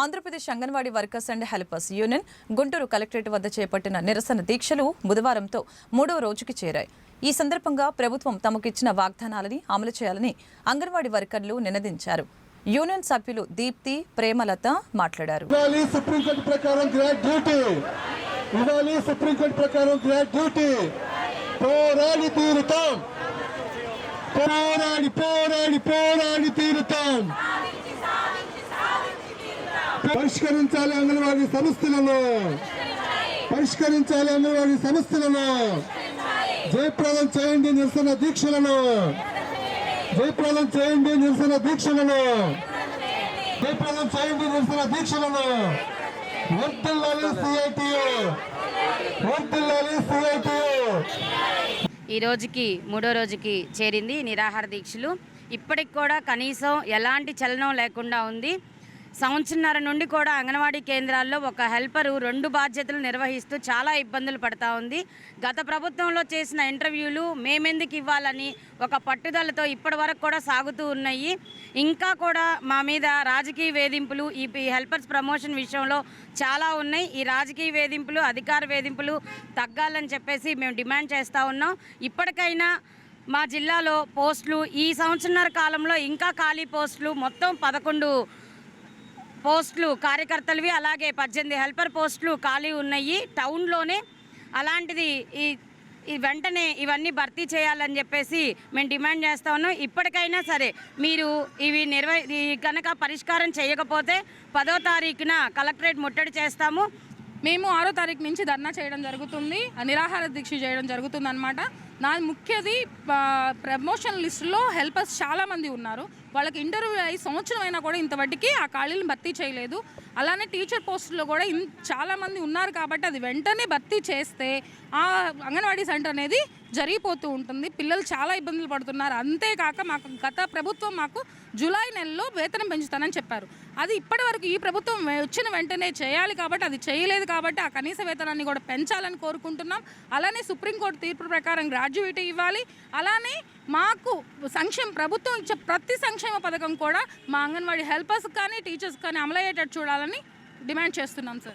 Andhra Pradesh anganwadi workers and helpers union Guntur collectorate వద్ద చేపట్టిన నిరసన దీక్షలు బుధవారంతో మూడవ రోజుకి చేరాయి. ఈ సందర్భంగా ప్రభుత్వం తమకిచ్చిన వాగ్దానాలని అమలు చేయాలని అంగన్వాడీ వర్కర్లు నినదించారు. యూనియన్ సభ్యులు దీప్తి ప్రేమలత మాట్లాడారు. సుప్రీంకోర్టు ప్రకారం గ్రాడ్ డ్యూటీ. ఇవ్వాలి సుప్రీంకోర్టు ప్రకారం గ్రాడ్ డ్యూటీ. పోరాడి తీరుతాం. పోరాడి పోరాడి పోరాడి తీరుతాం పరిష్కరించాలి అంగన్వాడీ సంస్థలను పరిష్కరించాలి అంగన్వాడీ సంస్థలను జయప్రదం చేయండి నిరసన దీక్షలను జయప్రదం చేయండి నిరసన దీక్షలను జయప్రదం చేయండి నిరసన దీక్షలను వర్తిల్లాలి సిఐటియు వర్తిల్లాలి సిఐటియు ఈ రోజుకి మూడో రోజుకి చేరింది నిరాహార దీక్షలు. ఇప్పటికి కూడా కనీసం ఎలాంటి చలనం లేకుండా ఉంది. సంవత్సరన్నర నుండి కూడా అంగన్వాడీ కేంద్రాల్లో ఒక హెల్పరు రెండు బాధ్యతలు నిర్వహిస్తూ చాలా ఇబ్బందులు పడతా ఉంది. గత ప్రభుత్వంలో చేసిన ఇంటర్వ్యూలు మేమెందుకు ఇవ్వాలని ఒక పట్టుదలతో ఇప్పటి వరకు కూడా సాగుతూ ఉన్నాయి. ఇంకా కూడా మా మీద రాజకీయ వేధింపులు ఈ హెల్పర్స్ ప్రమోషన్ విషయంలో చాలా ఉన్నాయి. ఈ రాజకీయ వేధింపులు అధికార వేధింపులు తగ్గాలని చెప్పేసి మేము డిమాండ్ చేస్తూ ఉన్నాం. ఇప్పటికైనా మా జిల్లాలో పోస్టులు ఈ సంవత్సరన్నర కాలంలో ఇంకా ఖాళీ పోస్టులు మొత్తం పదకొండు పోస్టులు కార్యకర్తలవి అలాగే పద్దెనిమిది హెల్పర్ పోస్టులు ఖాళీ ఉన్నాయి. టౌన్లోనే అలాంటిది ఈ ఈ వెంటనే ఇవన్నీ భర్తీ చేయాలని చెప్పేసి మేము డిమాండ్ చేస్తా ఉన్నాం. ఇప్పటికైనా సరే మీరు ఇవి నిర్వ ఈ కనుక పరిష్కారం చేయకపోతే పదో తారీఖున కలెక్టరేట్ ముట్టడి చేస్తాము. మేము ఆరో తారీఖు నుంచి ధర్నా చేయడం జరుగుతుంది నిరాహార దీక్ష చేయడం జరుగుతుంది అనమాట నా ముఖ్యది ప్రమోషన్ లిస్టులో హెల్పర్స్ చాలామంది ఉన్నారు. వాళ్ళకి ఇంటర్వ్యూ అయ్యి సంవత్సరం అయినా కూడా ఇంతవరకు ఆ ఖాళీలను భర్తీ చేయలేదు. అలానే టీచర్ పోస్టుల్లో కూడా ఇన్ చాలామంది ఉన్నారు కాబట్టి అది వెంటనే భర్తీ చేస్తే ఆ అంగన్వాడీ సెంటర్ అనేది జరిగిపోతూ ఉంటుంది. పిల్లలు చాలా ఇబ్బందులు పడుతున్నారు. అంతేకాక మాకు గత ప్రభుత్వం మాకు జూలై నెలలో వేతనం పెంచుతానని చెప్పారు. అది ఇప్పటివరకు ఈ ప్రభుత్వం వచ్చిన వెంటనే చేయాలి కాబట్టి అది చేయలేదు కాబట్టి ఆ కనీస వేతనాన్ని కూడా పెంచాలని కోరుకుంటున్నాం. అలానే సుప్రీంకోర్టు తీర్పు ప్రకారం గ్రాడ్యుయేటీ ఇవ్వాలి. అలానే మాకు సంక్షేమ ప్రభుత్వం ఇచ్చే ప్రతి సంక్షేమ పథకం కూడా మా అంగన్వాడీ హెల్పర్స్ కానీ టీచర్స్ కానీ అమలయ్యేటట్టు చూడాలని డిమాండ్ చేస్తున్నాం సార్.